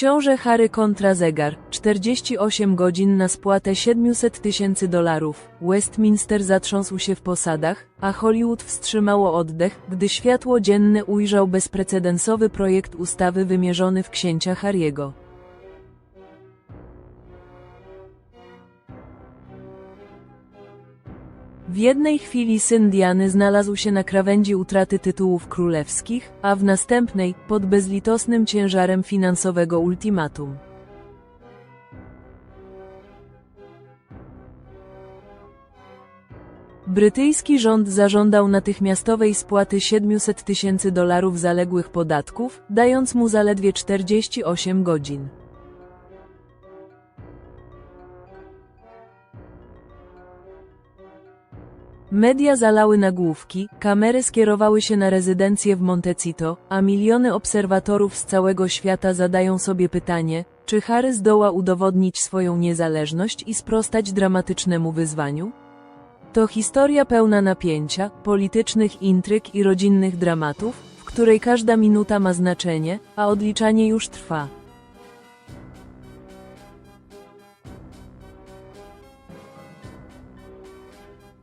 Książę Harry kontra zegar, 48 godzin na spłatę 700 tysięcy dolarów. Westminster zatrząsł się w posadach, a Hollywood wstrzymało oddech, gdy światło dzienne ujrzał bezprecedensowy projekt ustawy wymierzony w księcia Harry'ego. W jednej chwili syn Diany znalazł się na krawędzi utraty tytułów królewskich, a w następnej, pod bezlitosnym ciężarem finansowego ultimatum. Brytyjski rząd zażądał natychmiastowej spłaty 700 tysięcy dolarów zaległych podatków, dając mu zaledwie 48 godzin. Media zalały nagłówki, kamery skierowały się na rezydencję w Montecito, a miliony obserwatorów z całego świata zadają sobie pytanie, czy Harry zdoła udowodnić swoją niezależność i sprostać dramatycznemu wyzwaniu? To historia pełna napięcia, politycznych intryg i rodzinnych dramatów, w której każda minuta ma znaczenie, a odliczanie już trwa.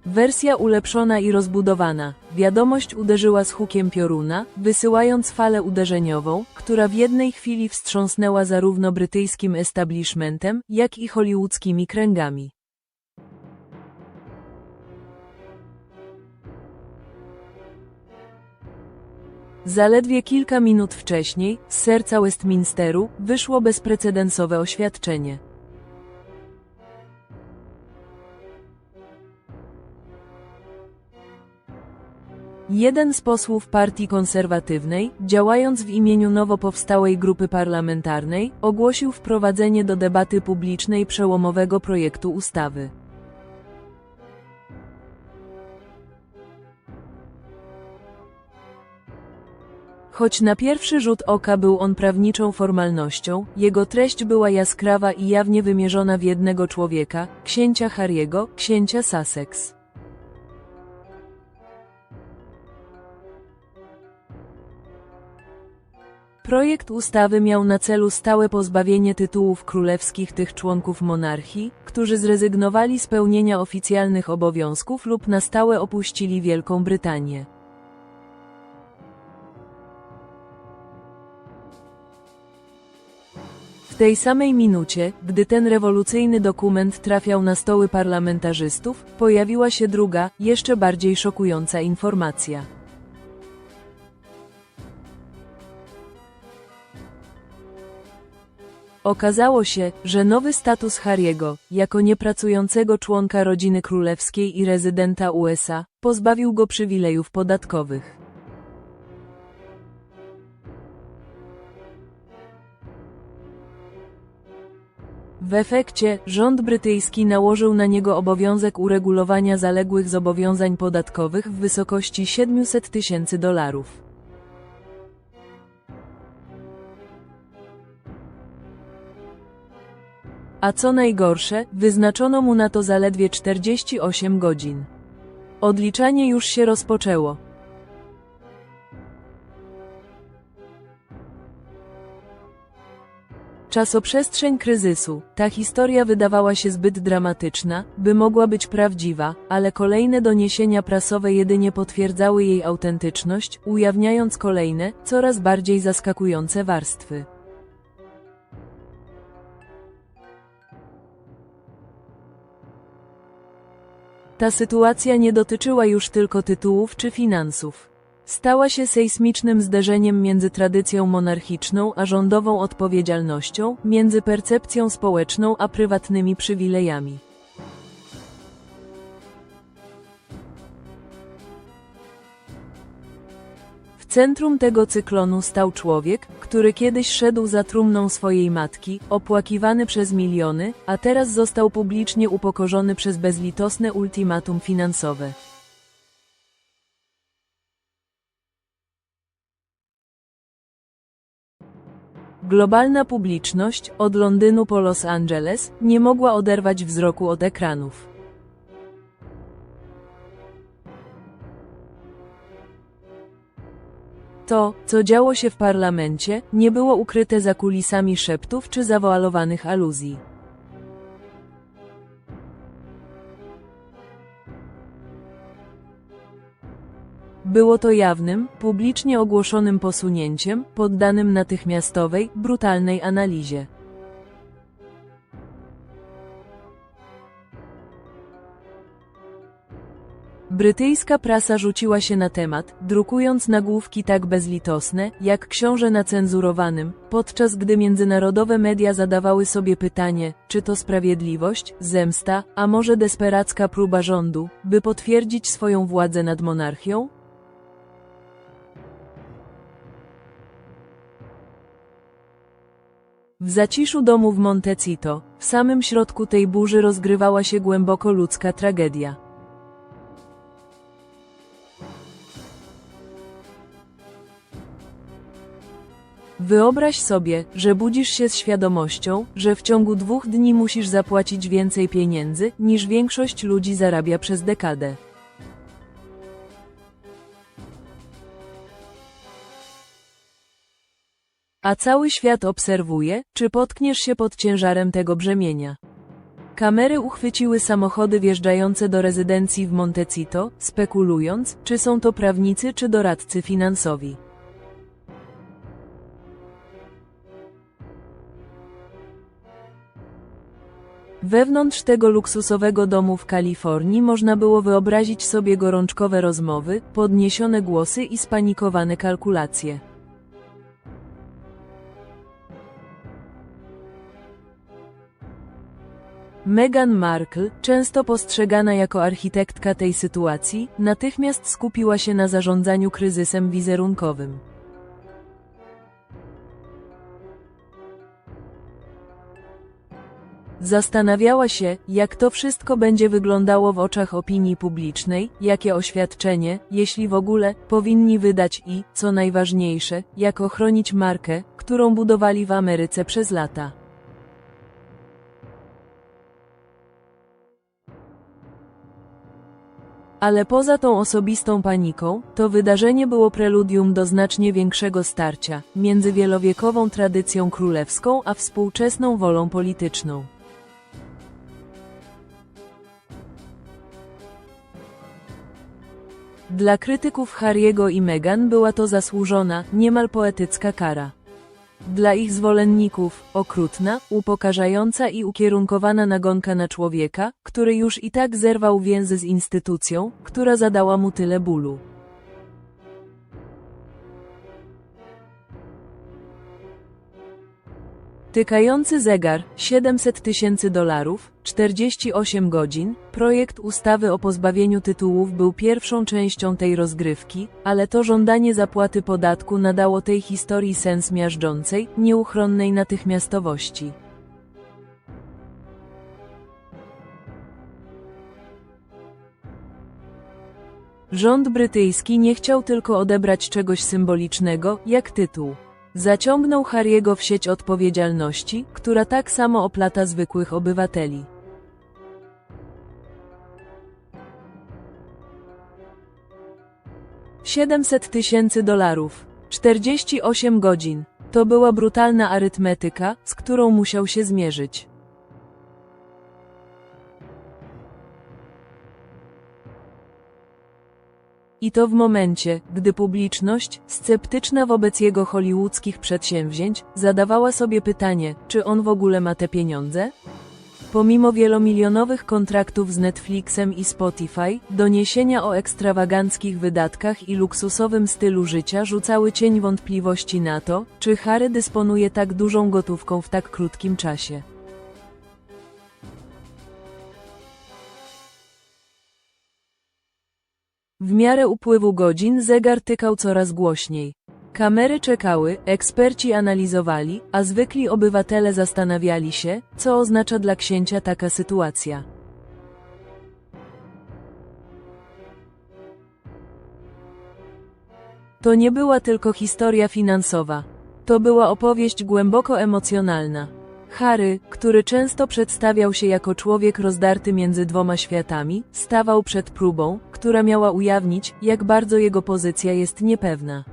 Wersja ulepszona i rozbudowana. Wiadomość uderzyła z hukiem pioruna, wysyłając falę uderzeniową, która w jednej chwili wstrząsnęła zarówno brytyjskim establishmentem, jak i hollywoodzkimi kręgami. Zaledwie kilka minut wcześniej, z serca Westminsteru, wyszło bezprecedensowe oświadczenie. Jeden z posłów partii konserwatywnej, działając w imieniu nowo powstałej grupy parlamentarnej, ogłosił wprowadzenie do debaty publicznej przełomowego projektu ustawy. Choć na pierwszy rzut oka był on prawniczą formalnością, jego treść była jaskrawa i jawnie wymierzona w jednego człowieka, księcia Harry'ego, księcia Sussex. Projekt ustawy miał na celu stałe pozbawienie tytułów królewskich tych członków monarchii, którzy zrezygnowali z pełnienia oficjalnych obowiązków lub na stałe opuścili Wielką Brytanię. W tej samej minucie, gdy ten rewolucyjny dokument trafiał na stoły parlamentarzystów, pojawiła się druga, jeszcze bardziej szokująca informacja. Okazało się, że nowy status Harry'ego, jako niepracującego członka rodziny królewskiej i rezydenta USA, pozbawił go przywilejów podatkowych. W efekcie, rząd brytyjski nałożył na niego obowiązek uregulowania zaległych zobowiązań podatkowych w wysokości 700 tysięcy dolarów. A co najgorsze, wyznaczono mu na to zaledwie 48 godzin. Odliczanie już się rozpoczęło. Czasoprzestrzeń kryzysu. Ta historia wydawała się zbyt dramatyczna, by mogła być prawdziwa, ale kolejne doniesienia prasowe jedynie potwierdzały jej autentyczność, ujawniając kolejne, coraz bardziej zaskakujące warstwy. Ta sytuacja nie dotyczyła już tylko tytułów czy finansów. Stała się sejsmicznym zderzeniem między tradycją monarchiczną a rządową odpowiedzialnością, między percepcją społeczną a prywatnymi przywilejami. Centrum tego cyklonu stał człowiek, który kiedyś szedł za trumną swojej matki, opłakiwany przez miliony, a teraz został publicznie upokorzony przez bezlitosne ultimatum finansowe. Globalna publiczność, od Londynu po Los Angeles, nie mogła oderwać wzroku od ekranów. To, co działo się w parlamencie, nie było ukryte za kulisami szeptów czy zawoalowanych aluzji. Było to jawnym, publicznie ogłoszonym posunięciem, poddanym natychmiastowej, brutalnej analizie. Brytyjska prasa rzuciła się na temat, drukując nagłówki tak bezlitosne, jak książę na cenzurowanym, podczas gdy międzynarodowe media zadawały sobie pytanie, czy to sprawiedliwość, zemsta, a może desperacka próba rządu, by potwierdzić swoją władzę nad monarchią? W zaciszu domu w Montecito, w samym środku tej burzy rozgrywała się głęboko ludzka tragedia. Wyobraź sobie, że budzisz się z świadomością, że w ciągu dwóch dni musisz zapłacić więcej pieniędzy, niż większość ludzi zarabia przez dekadę. A cały świat obserwuje, czy potkniesz się pod ciężarem tego brzemienia. Kamery uchwyciły samochody wjeżdżające do rezydencji w Montecito, spekulując, czy są to prawnicy czy doradcy finansowi. Wewnątrz tego luksusowego domu w Kalifornii można było wyobrazić sobie gorączkowe rozmowy, podniesione głosy i spanikowane kalkulacje. Meghan Markle, często postrzegana jako architektka tej sytuacji, natychmiast skupiła się na zarządzaniu kryzysem wizerunkowym. Zastanawiała się, jak to wszystko będzie wyglądało w oczach opinii publicznej, jakie oświadczenie, jeśli w ogóle, powinni wydać i, co najważniejsze, jak ochronić markę, którą budowali w Ameryce przez lata. Ale poza tą osobistą paniką, to wydarzenie było preludium do znacznie większego starcia między wielowiekową tradycją królewską a współczesną wolą polityczną. Dla krytyków Harry'ego i Meghan była to zasłużona, niemal poetycka kara. Dla ich zwolenników, okrutna, upokarzająca i ukierunkowana nagonka na człowieka, który już i tak zerwał więzy z instytucją, która zadała mu tyle bólu. Tykający zegar, 700 tysięcy dolarów, 48 godzin, projekt ustawy o pozbawieniu tytułów był pierwszą częścią tej rozgrywki, ale to żądanie zapłaty podatku nadało tej historii sens miażdżącej, nieuchronnej natychmiastowości. Rząd brytyjski nie chciał tylko odebrać czegoś symbolicznego, jak tytuł. Zaciągnął Harry'ego w sieć odpowiedzialności, która tak samo oplata zwykłych obywateli. Siedemset tysięcy dolarów. 48 godzin. To była brutalna arytmetyka, z którą musiał się zmierzyć. I to w momencie, gdy publiczność, sceptyczna wobec jego hollywoodzkich przedsięwzięć, zadawała sobie pytanie, czy on w ogóle ma te pieniądze? Pomimo wielomilionowych kontraktów z Netflixem i Spotify, doniesienia o ekstrawaganckich wydatkach i luksusowym stylu życia rzucały cień wątpliwości na to, czy Harry dysponuje tak dużą gotówką w tak krótkim czasie. W miarę upływu godzin zegar tykał coraz głośniej. Kamery czekały, eksperci analizowali, a zwykli obywatele zastanawiali się, co oznacza dla księcia taka sytuacja. To nie była tylko historia finansowa. To była opowieść głęboko emocjonalna. Harry, który często przedstawiał się jako człowiek rozdarty między dwoma światami, stawał przed próbą, która miała ujawnić, jak bardzo jego pozycja jest niepewna.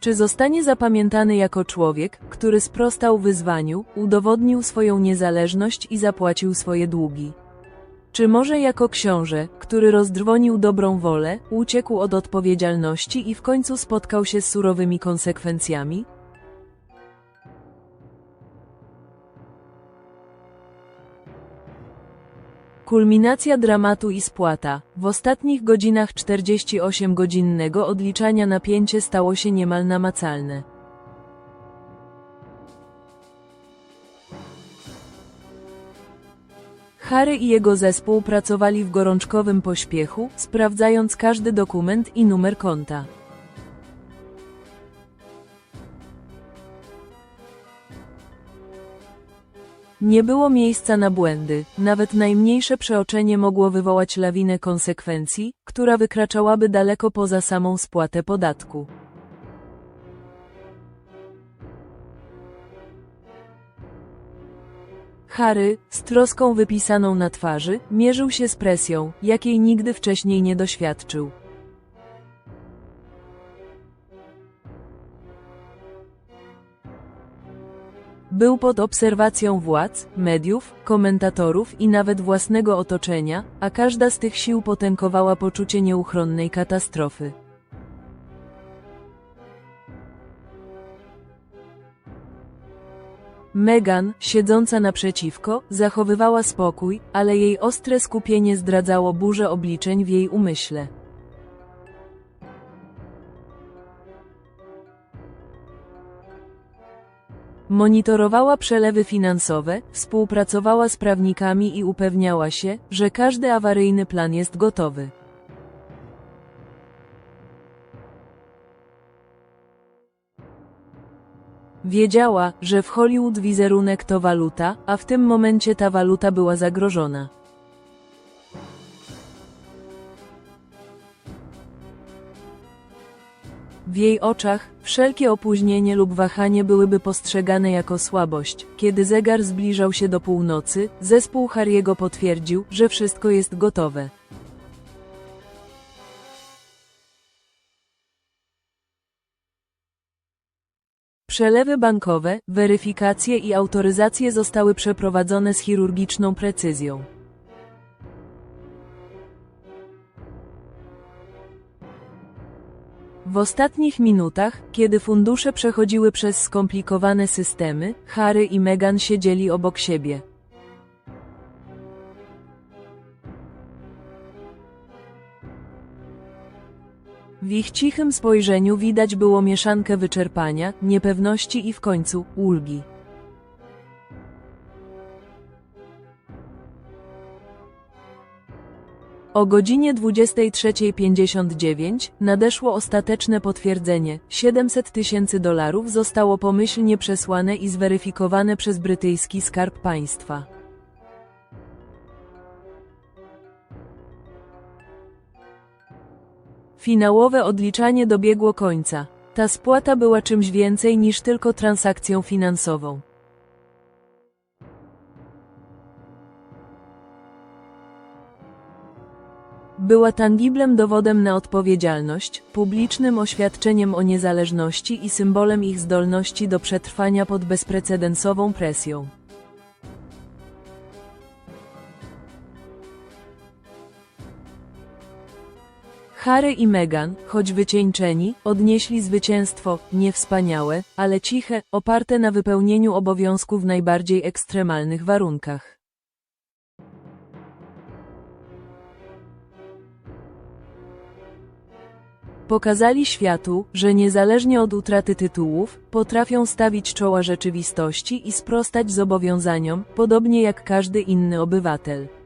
Czy zostanie zapamiętany jako człowiek, który sprostał wyzwaniu, udowodnił swoją niezależność i zapłacił swoje długi? Czy może jako książę, który rozdrwonił dobrą wolę, uciekł od odpowiedzialności i w końcu spotkał się z surowymi konsekwencjami? Kulminacja dramatu i spłata. W ostatnich godzinach 48-godzinnego odliczania napięcie stało się niemal namacalne. Harry i jego zespół pracowali w gorączkowym pośpiechu, sprawdzając każdy dokument i numer konta. Nie było miejsca na błędy, nawet najmniejsze przeoczenie mogło wywołać lawinę konsekwencji, która wykraczałaby daleko poza samą spłatę podatku. Harry, z troską wypisaną na twarzy, mierzył się z presją, jakiej nigdy wcześniej nie doświadczył. Był pod obserwacją władz, mediów, komentatorów i nawet własnego otoczenia, a każda z tych sił potękowała poczucie nieuchronnej katastrofy. Megan, siedząca naprzeciwko, zachowywała spokój, ale jej ostre skupienie zdradzało burzę obliczeń w jej umyśle. Monitorowała przelewy finansowe, współpracowała z prawnikami i upewniała się, że każdy awaryjny plan jest gotowy. Wiedziała, że w Hollywood wizerunek to waluta, a w tym momencie ta waluta była zagrożona. W jej oczach, wszelkie opóźnienie lub wahanie byłyby postrzegane jako słabość. Kiedy zegar zbliżał się do północy, zespół Harry'ego potwierdził, że wszystko jest gotowe. Przelewy bankowe, weryfikacje i autoryzacje zostały przeprowadzone z chirurgiczną precyzją. W ostatnich minutach, kiedy fundusze przechodziły przez skomplikowane systemy, Harry i Meghan siedzieli obok siebie. W ich cichym spojrzeniu widać było mieszankę wyczerpania, niepewności i w końcu ulgi. O godzinie 23.59 nadeszło ostateczne potwierdzenie. 700 tysięcy dolarów zostało pomyślnie przesłane i zweryfikowane przez brytyjski skarb państwa. Finałowe odliczanie dobiegło końca. Ta spłata była czymś więcej niż tylko transakcją finansową. Była tangiblem dowodem na odpowiedzialność, publicznym oświadczeniem o niezależności i symbolem ich zdolności do przetrwania pod bezprecedensową presją. Harry i Meghan, choć wycieńczeni, odnieśli zwycięstwo, nie wspaniałe, ale ciche, oparte na wypełnieniu obowiązków w najbardziej ekstremalnych warunkach. Pokazali światu, że niezależnie od utraty tytułów, potrafią stawić czoła rzeczywistości i sprostać zobowiązaniom, podobnie jak każdy inny obywatel.